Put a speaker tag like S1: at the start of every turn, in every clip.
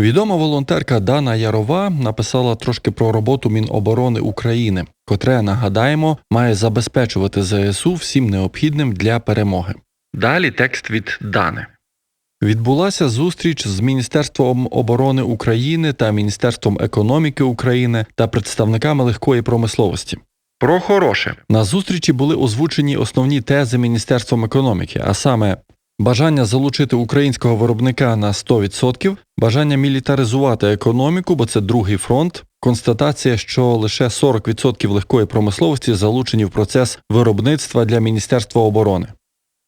S1: Відома волонтерка Дана Ярова написала трошки про роботу Міноборони України, котре, нагадаємо, має забезпечувати ЗСУ всім необхідним для перемоги. Далі текст від Дани. Відбулася зустріч з Міністерством оборони України та Міністерством економіки України та представниками легкої промисловості. Про хороше на зустрічі були озвучені основні тези Міністерством економіки, а саме бажання залучити українського виробника на 100%, бажання мілітаризувати економіку, бо це другий фронт. Констатація, що лише 40% легкої промисловості залучені в процес виробництва для Міністерства оборони.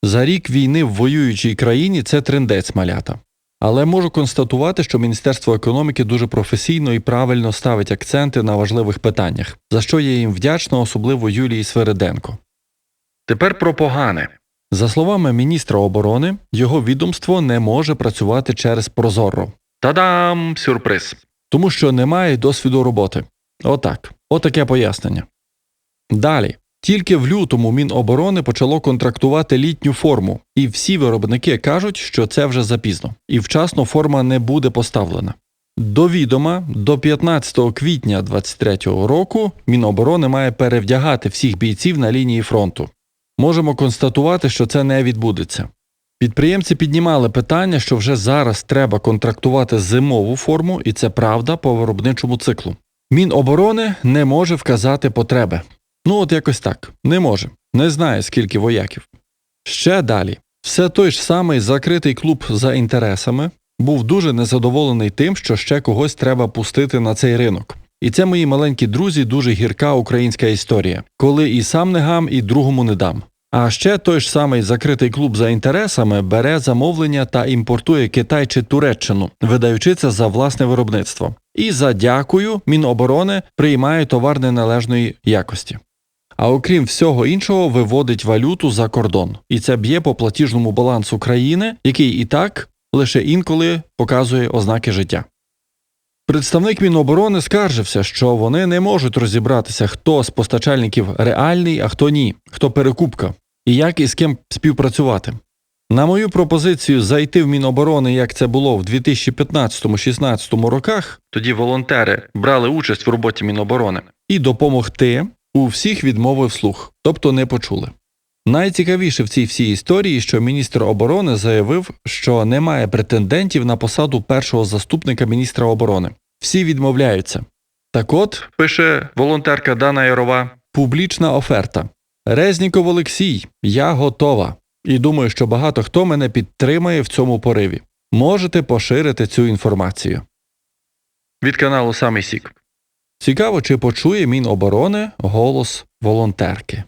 S1: За рік війни в воюючій країні це трендець малята. Але можу констатувати, що Міністерство економіки дуже професійно і правильно ставить акценти на важливих питаннях, за що я їм вдячна, особливо Юлії Свериденко. Тепер про погане. За словами міністра оборони, його відомство не може працювати через Прозоро. Та-дам! Сюрприз! Тому що немає досвіду роботи. Отак. Отаке пояснення. Далі. Тільки в лютому Міноборони почало контрактувати літню форму, і всі виробники кажуть, що це вже запізно, і вчасно форма не буде поставлена. До відома, до 15 квітня 2023 року Міноборони має перевдягати всіх бійців на лінії фронту. Можемо констатувати, що це не відбудеться. Підприємці піднімали питання, що вже зараз треба контрактувати зимову форму, і це правда по виробничому циклу. Міноборони не може вказати потреби. Ну, от якось так, не може, не знає, скільки вояків. Ще далі. Все той ж самий закритий клуб за інтересами був дуже незадоволений тим, що ще когось треба пустити на цей ринок. І це мої маленькі друзі, дуже гірка українська історія, коли і сам не гам, і другому не дам. А ще той ж самий закритий клуб за інтересами бере замовлення та імпортує Китай чи Туреччину, видаючи це за власне виробництво. І за дякую Міноборони приймає товар неналежної якості. А окрім всього іншого, виводить валюту за кордон, і це б'є по платіжному балансу країни, який і так лише інколи показує ознаки життя. Представник Міноборони скаржився, що вони не можуть розібратися, хто з постачальників реальний, а хто ні, хто перекупка, і як і з ким співпрацювати. На мою пропозицію зайти в Міноборони, як це було в 2015-16 роках, тоді волонтери брали участь в роботі Міноборони, і допомогти у всіх відмовив слух, тобто не почули. Найцікавіше в цій всій історії, що міністр оборони заявив, що немає претендентів на посаду першого заступника міністра оборони. Всі відмовляються. Так от, пише волонтерка Дана Ярова, публічна оферта. Резніков Олексій, я готова. І думаю, що багато хто мене підтримає в цьому пориві. Можете поширити цю інформацію. Від каналу Самий Сік. Цікаво, чи почує Міноборони голос волонтерки.